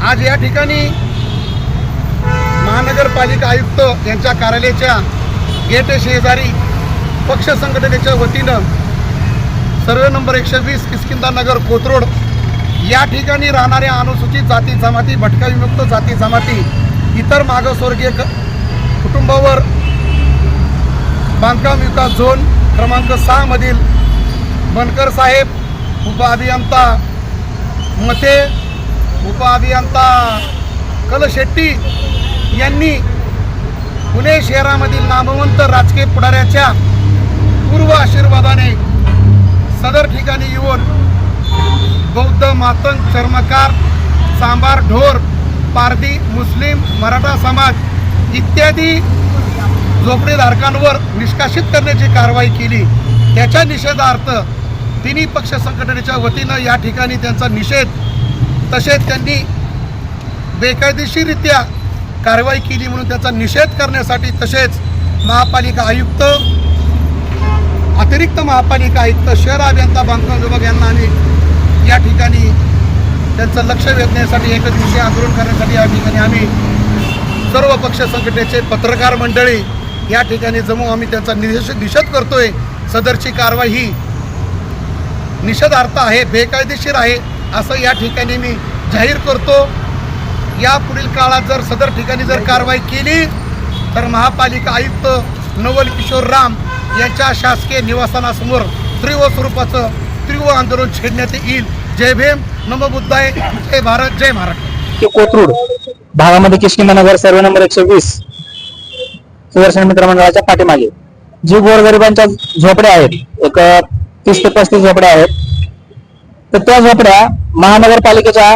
आज या ठिकाणी महानगरपालिका आयुक्त यांच्या कार्यालयाच्या गेट शेजारी पक्ष संघटनेच्या वतीनं सर्वे नंबर एकशे वीस किस्किंदा नगर कोथरोड या ठिकाणी राहणाऱ्या अनुसूचित जाती जमाती भटका विमुक्त जाती जमाती इतर मागासवर्गीय कुटुंबावर बांधकाम विकास झोन क्रमांक सहामधील बनकर साहेब उपअभियंता मते उपअभियंता कलशेट्टी यांनी पुणे शहरामधील नामवंत राजकीय पुढाऱ्याच्या पूर्व आशीर्वादाने सदर ठिकाणी येऊन बौद्ध मातंग चर्मकार सांबार ढोर पारधी मुस्लिम मराठा समाज इत्यादी झोपडीधारकांवर निष्कासित करण्याची कारवाई केली. त्याच्या निषेधार्थ तिन्ही पक्ष संघटनेच्या वतीनं या ठिकाणी त्यांचा निषेध तसेच त्यांनी बेकायदेशीररित्या कारवाई केली म्हणून त्याचा निषेध करण्यासाठी तसेच महापालिका आयुक्त अतिरिक्त महापालिका आयुक्त शहर अभियंता बांधकाम विभाग यांना आम्ही या ठिकाणी त्यांचं लक्ष वेधण्यासाठी एक दिवशी आंदोलन करण्यासाठी या ठिकाणी आम्ही सर्व पक्ष संघटनेचे पत्रकार मंडळी या ठिकाणी जमू आम्ही त्यांचा निषेध निषेध करतोय. सदरची कारवाई ही निषेधार्थ आहे बेकायदेशीर आहे. असं या ठिकाणी मी जाहीर करतो. या पुढील काळात जर सदर ठिकाणी जर कारवाई केली तर महापालिका आयुक्त नवल किशोर राम यांच्या शासकीय निवासनासमोर तीव्र स्वरूपाचं तीव्र आंदोलन छेडण्यात येईल. जय भीम नम बुद्धाय जय भारत जय महाराष्ट्र. कोथरूड भागामध्ये किशकिंदा सर्व नंबर एकशे वीस. सुदर्शन मित्र मंडळाच्या पाठीमागे. जी गोरगरिबांच्या झोपड्या आहेत एक तीस ते पस्तीस झोपड्या आहेत तर त्या झोपड्या महानगरपालिकेच्या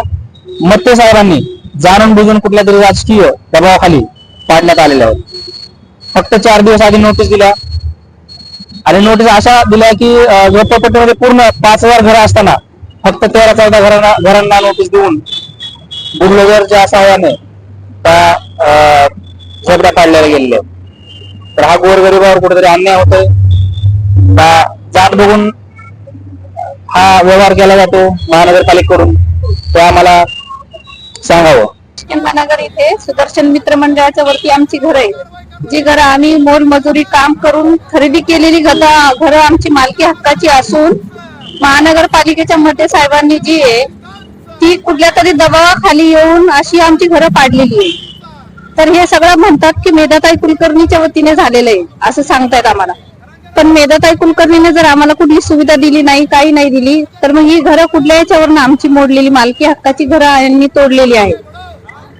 मत्ते साहेबांनी जाणून बुजून कुठल्या तरी राजकीय दबावाखाली पाडण्यात आलेल्या आहेत. फक्त चार दिवस आधी नोटीस दिल्या. आणि नोटीस अशा दिल्या की झोपडपट्टीमध्ये पूर्ण पाच हजार घरं असताना फक्त तेरा चौदा घरांना घरांना नोटीस देऊन बुलडोजरच्या सहाय्याने त्या अं, झोपड्या पाडल्या गेलेल्या तर हा गोरगरिबावर कुठेतरी अन्याय होतोय. जात बघून हा व्यवहार केला जातो महानगरपालिकेकडून. ते आम्हाला सांगावं. महानगर इथे सुदर्शन मित्र मंडळाच्या वरती आमची घर आहे जी घर आम्ही मोलमजुरी काम करून खरेदी केलेली घरं आमची मालकी हक्काची असून महानगरपालिकेच्या मते साहेबांनी जी आहे ती कुठल्या तरी दबावाखाली येऊन अशी आमची घरं पाडलेली आहे तर हे सगळं म्हणतात की मेधाताई कुलकर्णीच्या वतीने झालेलं आहे असं सांगतायत आम्हाला. पण मेधाताई कुलकर्णीने जर आम्हाला कुठली सुविधा दिली नाही काही नाही दिली तर मग ही घरं कुठल्या याच्यावरनं आमची मोडलेली मालकी हक्काची घरं यांनी तोडलेली आहे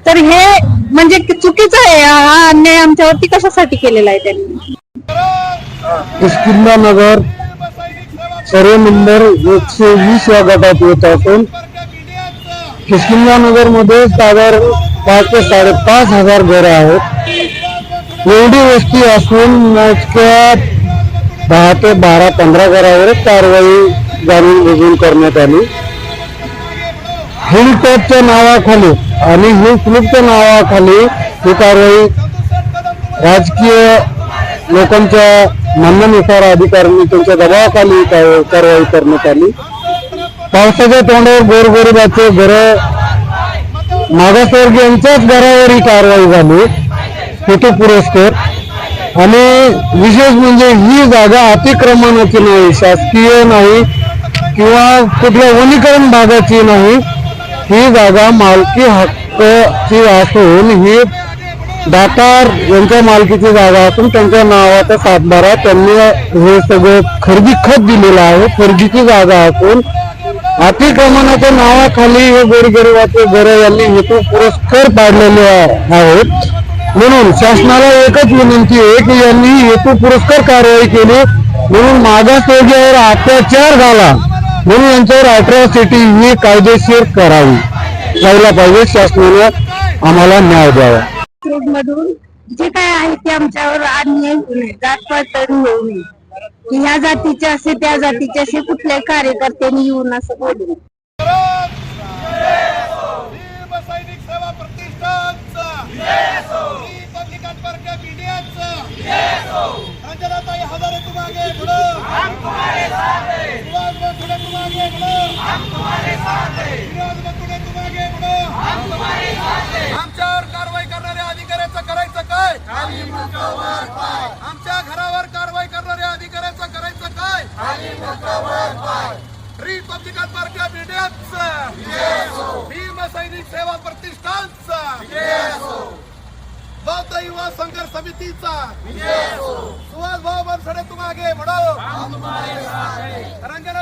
तर हे म्हणजे चुकीचं आहे. हा अन्याय आमच्यावरती कशासाठी केलेला आहे त्यांनी? किष्किंदा नगर सर्व नंबर एकशे वीस या गटात येत असून किष्किंदा नगरमध्ये साधारण पाच ते साडेपाच हजार घरं आहेत. एवढी वस्ती असून मोजक्यात दहा ते बारा पंधरा घरावरच कारवाई जाणून बुजून करण्यात आली. हिल टॉपच्या नावाखाली आणि हिल स्लिपच्या नावाखाली ही कारवाई राजकीय लोकांच्या म्हणण्यानुसार अधिकाऱ्यांनी त्यांच्या दबावाखाली कारवाई करण्यात आली. पावसाच्या तोंडावर गोरगरिबाचे घर मागासवर्गीयांच्याच घरावर ही कारवाई झाली. हेतू पुरस्कार आणि विशेष म्हणजे ही जागा अतिक्रमणाची नाही शासकीय नाही किंवा कुठल्या वनीकरण भागाची नाही. ही जागा मालकी हक्कची असून ही दातार यांच्या मालकीची जागा असून त्यांच्या नावाचा सातबारा त्यांनी हे सगळं खरेदी खत दिलेलं आहे खरेदीची जागा असून अतिक्रमणाच्या नावाखाली हे गोरगरिबाचे घर यांनी हेतू पुरस्कार पाडलेले आहेत. म्हणून शासनाला एकच विनंती आहे की यांनी हेतू पुरस्कार कारवाई केली. म्हणून मागासवर्गीयावर अत्याचार झाला. म्हणून यांच्यावर अट्रॉसिटी ही कायदेशीर करावी. जायला पाहिजे. शासनाने आम्हाला न्याय द्यावा. मधून जे काय आहे ते आमच्यावर अन्याय होऊ नये जातपात होऊ नये. की ह्या जातीचे असे त्या जातीचे असे कुठल्याही कार्यकर्त्यांनी येऊन असं बोलू नये. भीम सैनिक सेवा प्रतिष्ठानचा! आगे हम तुम्हारे साथ है विरोध पकडे हम तुम्हारे साथ है आमच्यावर कारवाई करणाऱ्या अधिकाऱ्याचं करायचं काय? खाली मुकावर पाय आमच्या घरावर कारवाई करणाऱ्या अधिकाऱ्याचं करायचं काय? खाली मुकावर पाय रिपब्लिकन पार्टी ऑफ इंडियाचं. भीम सैनिक सेवा प्रतिष्ठानचं. बौद्ध युवा संघर्ष समितीचा. सुहास भाऊ बनसडे तुम्हागे म्हणो रंजना